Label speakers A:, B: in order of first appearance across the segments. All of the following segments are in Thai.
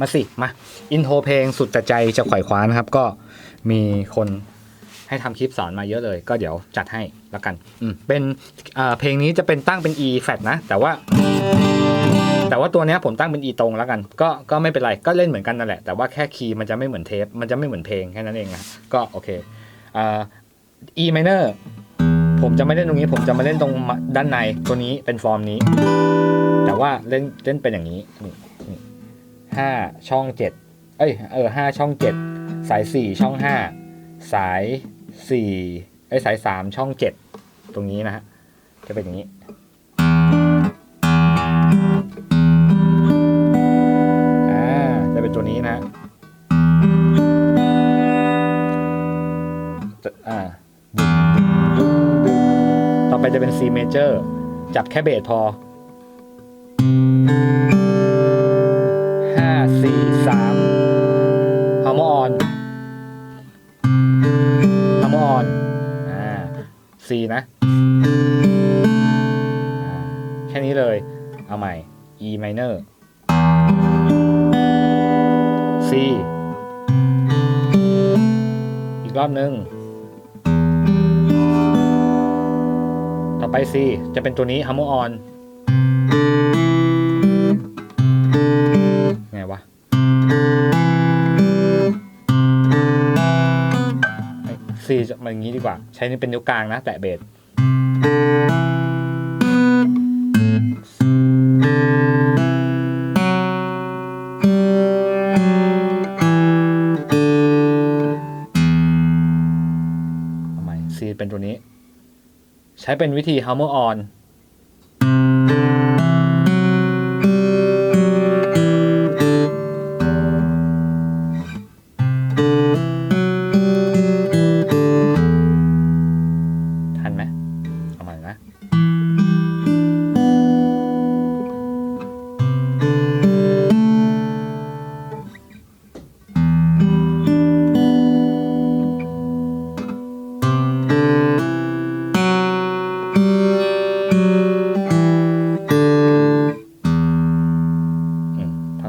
A: มาสิ มาอินโทรเพลงสุดแต่ใจจะไขว่คว้านะครับ ก็มีคนให้ทำคลิปสอนมาเยอะเลย ก็เดี๋ยวจัดให้แล้วกัน อืมเป็นเพลงนี้จะเป็นตั้งเป็น E flat นะ แต่ว่า แต่ว่าตัวนี้ผมตั้งเป็น E ตรงแล้วกัน ก็ก็ไม่เป็นไรก็เล่นเหมือนกันนั่นแหละ แต่ว่าแค่คีย์มันจะไม่เหมือนเทป มันจะไม่เหมือนเพลงแค่นั้นเองนะก็โอเคอ่า E minor ผมจะไม่เล่นตรงนี้ ผมจะมาเล่นตรงด้านในตัวนี้เป็นฟอร์มนี้ แต่ว่าเล่นเล่นเป็นอย่างนี้ นี่นี่ห้าช่องเจ็ดเอ้ยเออห้าช่องเจ็ดสายสี่ช่องห้าสายสี่ไอ้ยสายสามช่องเจ็ดตรงนี้นะฮะจะเป็นอย่างนี้ อ่า จะเป็นตัวนี้นะฮะอ่าต่อไปจะเป็น C major จับแค่เบสพอ สามฮาร์โมออนฮาร์โมอนอ่า C นะอ่าแค่นี้เลย เอาใหม่ E minor C อีกรอบหนึ่งต่อไป C จะเป็นตัวนี้ h a r m o on ไเอ้ย C จะมาอย่างนี้ดีกว่า ใช้นี่เป็นนิ้วกลางนะแตะเบสทำไม C เป็นตัวนี้ใช้เป็นวิธี hammer on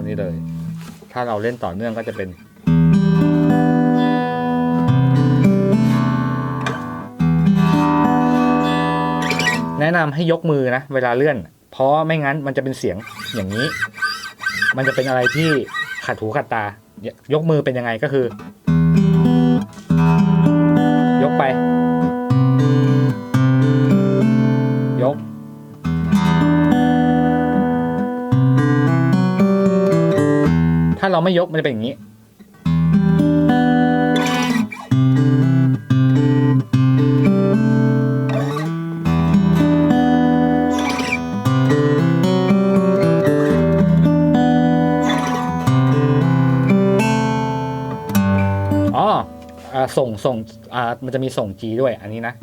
A: นี้เลย ถ้าเราเล่นต่อเนื่องก็จะเป็น แนะนำให้ยกมือนะ เวลาเลื่อน เพราะไม่งั้นมันจะเป็นเสียงอย่างนี้ มันจะเป็นอะไรที่ขัดหูขัดตา ยกมือเป็นยังไงก็คือ เราไม่ยกมันจะเป็นอย่างนี้ อ๋ออ่าส่งส่งอ่ามันจะมีส่ง G ด้วยอันนี้นะ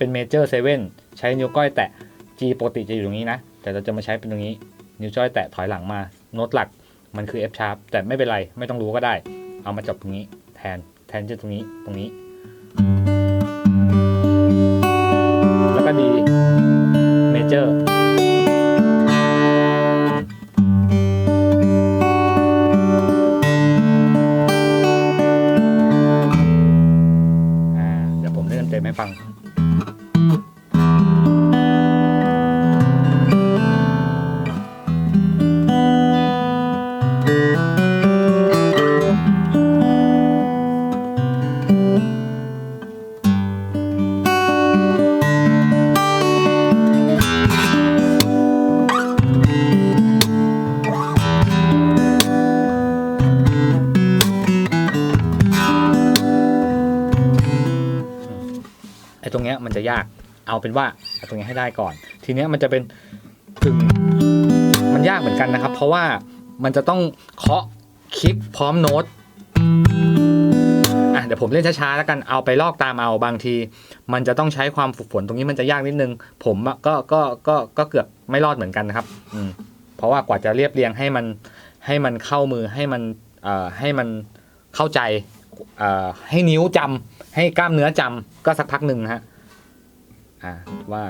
A: เป็น Major 7ใช้นิ้วก้อยแตะ G ปกติจะอยู่ตรงนี้นะ แต่เราจะมาใช้เป็นตรงนี้ นิ้วก้อยแตะถอยหลังมา โน้ตหลักมันคือ F sharp แต่ไม่เป็นไร ไม่ต้องรู้ก็ได้ เอามาจบตรงนี้ แทน แทนจะตรงนี้ ตรงนี้ แล้วก็ดี Major อ่าเดี๋ยวผมเล่นเต็มให้ฟัง ยาก เอาเป็นว่าเอาตรงนี้ให้ได้ก่อน ทีนี้มันจะเป็นกึ่งมันยากเหมือนกันนะครับ เพราะว่ามันจะต้องเคาะคลิกพร้อมโน้ตอะเดี๋ยวผมเล่นช้าๆแล้วกันเอาไปลอกตามเอาบางที มันจะต้องใช้ความฝึกฝนตรงนี้มันจะยากนิดนึง ผมก็ก็ก็ก็เกือบไม่รอดเหมือนกันนะครับ อืมเพราะว่ากว่าจะเรียบเรียงให้มันให้มันเข้ามือให้มันเอ่อให้มันเข้าใจเอ่อให้นิ้วจำให้กล้ามเนื้อจำก็สักพักหนึ่งฮะ อะว่า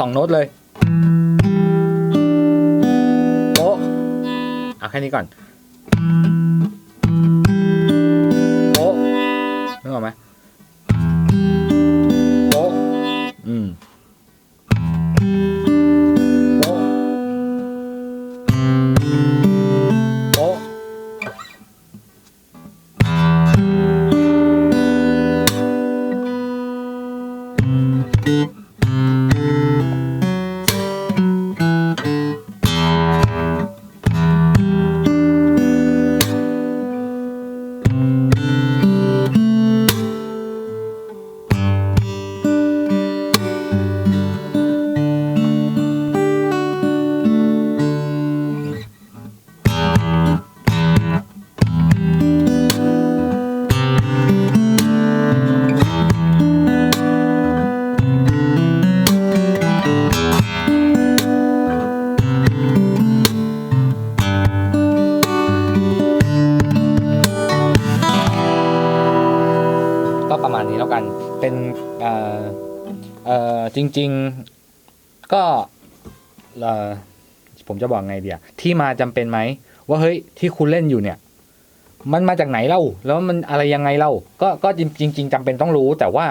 A: สองโน้ตเลยโป๊ะเอาแค่นี้ก่อนโป๊ะนึกออกไหมโป๊ะอืม จริง ๆ ก็ผมจะบอกไงเดียที่มาจำเป็นไหม ว่าเฮ้ยที่คุณเล่นอยู่เนี่ย มันมาจากไหนเล่า แล้วมันอะไรยังไงเล่า ก็ก็จริงจริงๆจำเป็นต้องรู้ แต่ว่า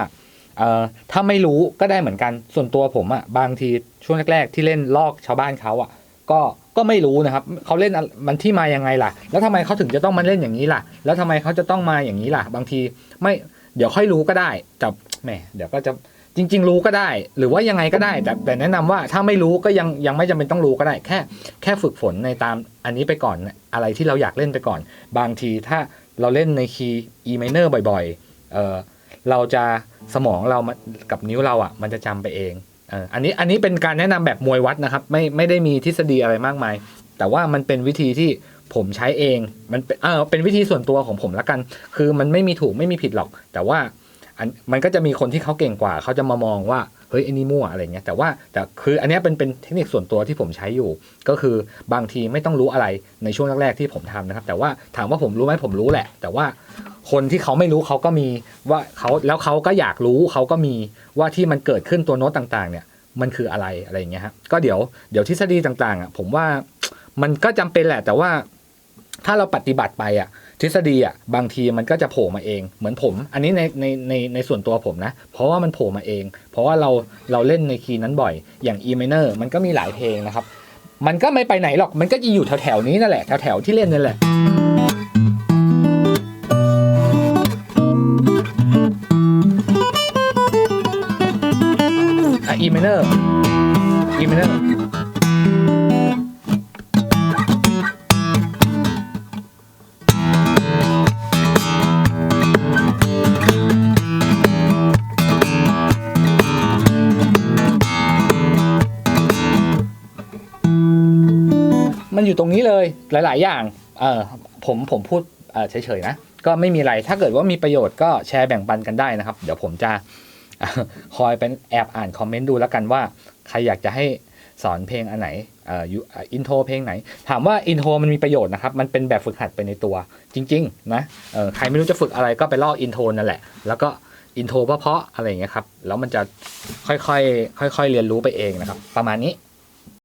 A: เอ่อถ้าไม่รู้ก็ได้เหมือนกัน ส่วนตัวผมอะบางทีช่วงแรก ๆ ที่เล่นลอกชาวบ้านเขาอะก็ก็ไม่รู้นะครับเขาเล่นมันที่มายังไงล่ะ แล้วทำไมเขาถึงจะต้องมาเล่นอย่างนี้ล่ะ แล้วทำไมเขาจะต้องมาอย่างนี้ล่ะ บางทีไม่เดี๋ยวค่อยรู้ก็ได้แต่แหมเดี๋ยวก็จะ จริง ๆ รู้ก็ได้ หรือว่ายังไงก็ได้ แต่แต่แนะนำว่าถ้าไม่รู้ก็ยังยังไม่จำเป็นต้องรู้ก็ได้ แค่ แค่ฝึกฝนในตามอันนี้ไปก่อนอะไรที่เราอยากเล่นไปก่อน บางทีถ้าเราเล่นในคีย์ E minor บ่อยๆเออเราจะสมองเรามันกับนิ้วเราอะ มันจะจำไปเองเอออันนี้อันนี้เป็นการแนะนำแบบมวยวัดนะครับ ไม่ไม่ได้มีทฤษฎีอะไรมากมาย แต่ว่ามันเป็นวิธีที่ผมใช้เอง มันเป็นเออเป็นวิธีส่วนตัวของผมละกัน คือมันไม่มีถูกไม่มีผิดหรอก แต่ว่า อันมันก็จะมีคนที่เขาเก่งกว่า เขาจะมามองว่าเฮ้ยไอ้นี่มั่วอะไรเงี้ยแต่ว่าแต่คืออันนี้เป็นเป็นเทคนิคส่วนตัวที่ผมใช้อยู่ ก็คือบางทีไม่ต้องรู้อะไรในช่วงแรกๆที่ผมทำนะครับ แต่ว่าถามว่าผมรู้ไหมผมรู้แหละ แต่ว่าคนที่เขาไม่รู้เขาก็มีว่าเขาแล้วเขาก็อยากรู้เขาก็มีว่าที่มันเกิดขึ้นตัวโน้ตต่างๆ เนี่ย มันคืออะไรอะไรเงี้ยครับก็เดี๋ยวเดี๋ยวทฤษฎีต่างๆอะผมว่ามันก็จำเป็นแหละ แต่ว่าถ้าเราปฏิบัติไปอะ ทฤษฎีอะบางทีมันก็จะโผล่มาเอง เหมือนผม อันนี้ในในในในส่วนตัวผมนะ เพราะว่ามันโผล่มาเอง เพราะว่าเราเราเล่นในคีย์นั้นบ่อย อย่าง E minor มันก็มีหลายเพลงนะครับ มันก็ไม่ไปไหนหรอกมันก็จะอยู่แถวๆนี้นั่นแหละแถวๆที่เล่นนั่นแหละอะ E minor E minor มันอ ยู่ตรงนี้เลยหลาย ๆ อย่างเออผมผมพูดเฉย ๆ นะ ก็ไม่มีอะไรถ้าเกิดว่ามีประโยชน์ก็แชร์แบ่งปันกันได้นะครับ เดี๋ยวผมจะคอยเป็นแอบอ่านคอมเมนต์ดูแล้วกันว่า ใครอยากจะให้สอนเพลงอันไหนเอ่อยูอินโทรเพลงไหน ถามว่าอินโทรมันมีประโยชน์นะครับ มันเป็นแบบฝึกหัดไปในตัว จริง ๆ นะเออใครไม่รู้จะฝึกอะไรก็ไปลอกอินโทรนั่นแหละ แล้วก็อินโทรเพราะๆอะไรอย่างเงี้ยครับ แล้วมันจะค่อยๆค่อย ๆ เรียนรู้ไปเองนะครับ ประมาณนี้